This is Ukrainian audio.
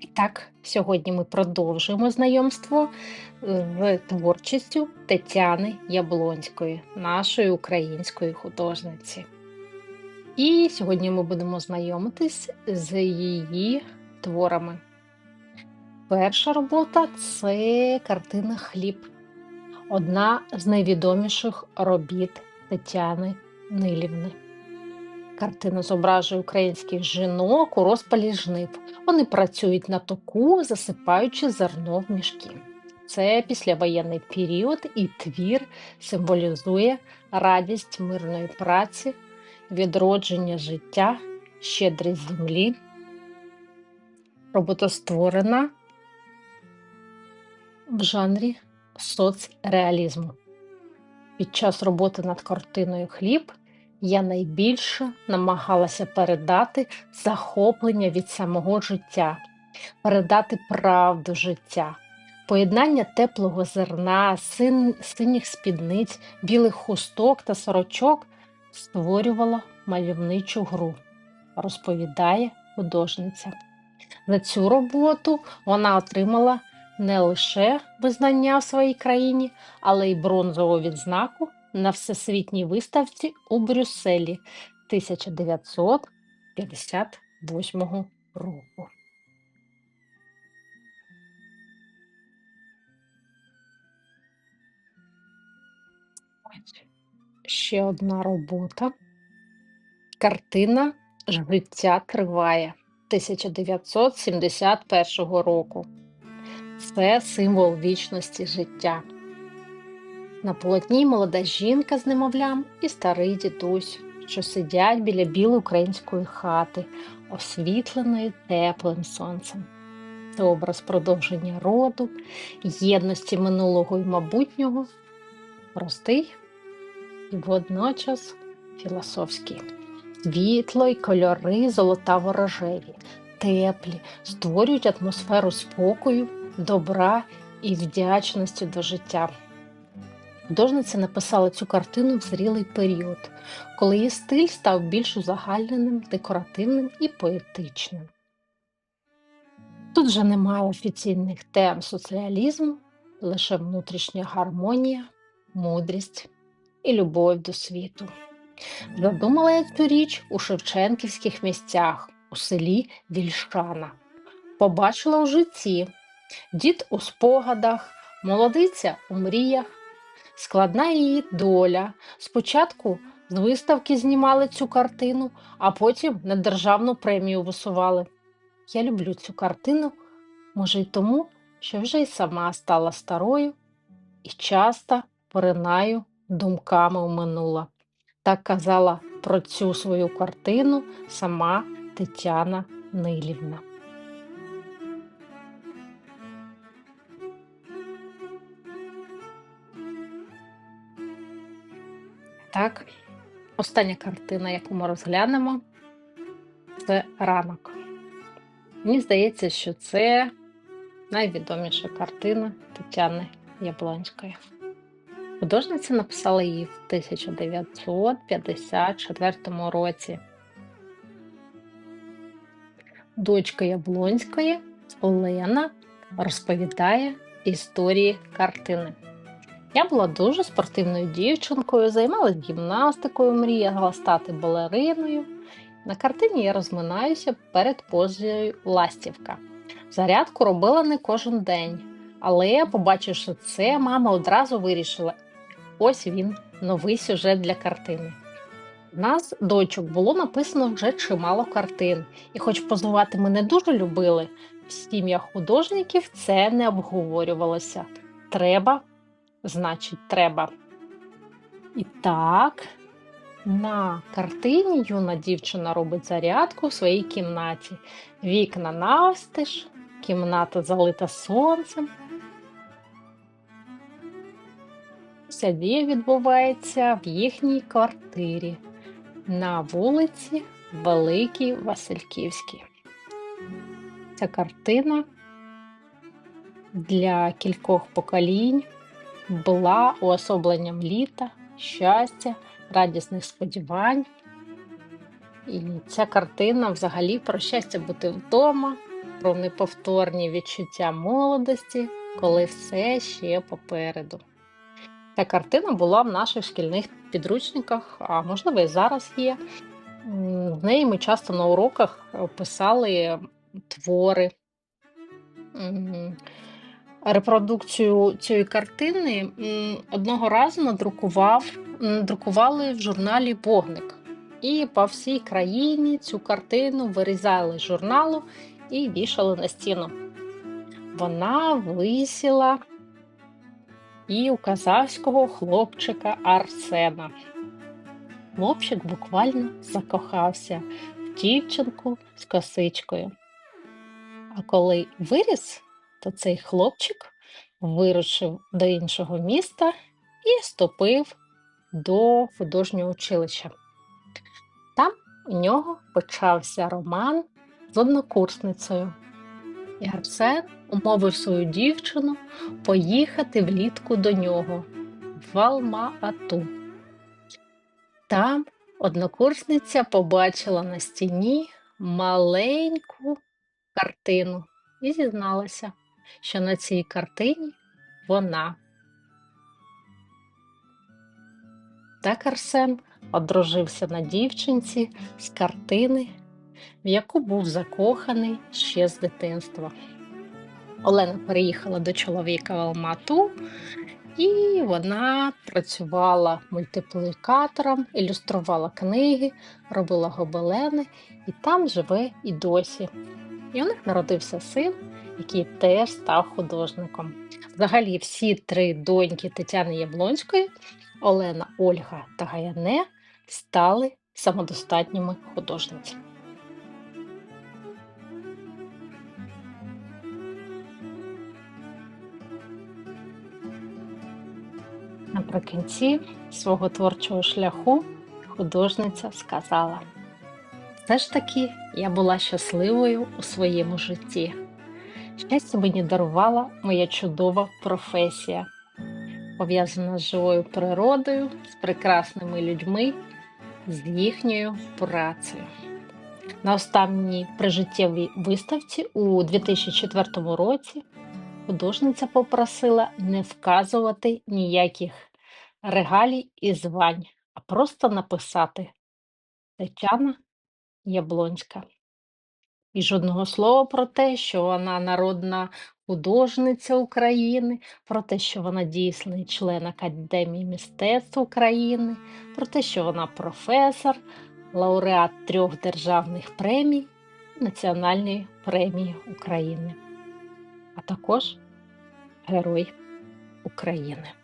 І так, сьогодні ми продовжуємо знайомство з творчістю Тетяни Яблонської, нашої української художниці. І сьогодні ми будемо знайомитись з її творами. Перша робота це картина Хліб, одна з найвідоміших робіт Тетяни Нилівни. Картина зображує українських жінок у розпалі жнив. Вони працюють на току, засипаючи зерно в мішки. Це післявоєнний період, і твір символізує радість мирної праці, відродження життя, щедрість землі. Робота створена в жанрі соцреалізму. Під час роботи над картиною Хліб я найбільше намагалася передати захоплення від самого життя, передати правду життя, поєднання теплого зерна, син, синіх спідниць, білих хусток та сорочок створювало мальовничу гру, розповідає художниця. За цю роботу вона отримала не лише визнання в своїй країні, але й бронзову відзнаку на всесвітній виставці у Брюсселі 1958 року. Ще одна робота. Картина Життя триває 1971 року. Це символ вічності життя. На полотні молода жінка з немовлям і старий дідусь, що сидять біля білої української хати, освітленої теплим сонцем. Це образ продовження роду, єдності минулого і майбутнього, простий і водночас філософський. Світло й кольори золотаво рожеві, теплі, створюють атмосферу спокою, добра і вдячності до життя. Художниця написала цю картину в зрілий період, коли її стиль став більш узагальненим, декоративним і поетичним. Тут вже немає офіційних тем соціалізму, лише внутрішня гармонія, мудрість і любов до світу. Задумала я цю річ у Шевченківських місцях у селі Вільшана. Побачила у житті дід у спогадах, молодиця у мріях. Складна її доля. Спочатку з виставки знімали цю картину, а потім на державну премію висували. Я люблю цю картину, може, й тому, що вже й сама стала старою і часто поринаю думками у минуле. Так казала про цю свою картину сама Тетяна Нилівна. Так, остання картина, яку ми розглянемо, це ранок. Мені здається, що це найвідоміша картина Тетяни Яблонської. Художниця написала її в 1954 році. Дочка Яблонської Олена розповідає історії картини. Я була дуже спортивною дівчинкою, займалася гімнастикою, мріяла стати балериною. На картині я розминаюся перед позою ластівка. Зарядку робила не кожен день, але, побачивши це, мама одразу вирішила: ось він, новий сюжет для картини. У нас, дочок, було написано вже чимало картин, і, хоч позувати ми не дуже любили, в сім'ях художників це не обговорювалося. Треба значить, треба. І так, на картині юна дівчина робить зарядку в своїй кімнаті. Вікна навстиж, кімната залита сонцем. Вся дія відбувається в їхній квартирі на вулиці Великій Васильківській. Ця картина для кількох поколінь була уособленням літа, щастя, радісних сподівань. І ця картина взагалі про щастя бути вдома, про неповторні відчуття молодості, коли все ще попереду. Ця картина була в наших шкільних підручниках, а можливо і зараз є. В неї ми часто на уроках е, писали твори. Репродукцію цієї картини одного разу надрукував, надрукували в журналі Вогник. І по всій країні цю картину вирізали з журналу і вішали на стіну. Вона висіла і у казахського хлопчика Арсена. Хлопчик буквально закохався в дівчинку з косичкою. А коли виріс, то цей хлопчик вирушив до іншого міста і вступив до художнього училища. Там у нього почався роман з однокурсницею. І Арсен умовив свою дівчину поїхати влітку до нього в Алма-Ату. Там однокурсниця побачила на стіні маленьку картину і зізналася, що на цій картині вона. Так Арсен одружився на дівчинці з картини, в яку був закоханий ще з дитинства. Олена переїхала до чоловіка в Алмату, і вона працювала мультиплікатором, ілюструвала книги, робила гобелени, і там живе і досі. І у них народився син, який теж став художником. Взагалі, всі три доньки Тетяни Яблонської, Олена, Ольга та Гаяне, стали самодостатніми художницями. Наприкінці свого творчого шляху художниця сказала: все ж таки я була щасливою у своєму житті. Щастя мені дарувала моя чудова професія, пов'язана з живою природою, з прекрасними людьми, з їхньою працею. На останній прижиттєвій виставці у 2004 році художниця попросила не вказувати ніяких регалій і звань, а просто написати Тетяна Яблонська. І жодного слова про те, що вона народна художниця України, про те, що вона дійсний член Академії мистецтв України, про те, що вона професор, лауреат трьох державних премій Національної премії України, а також Герой України.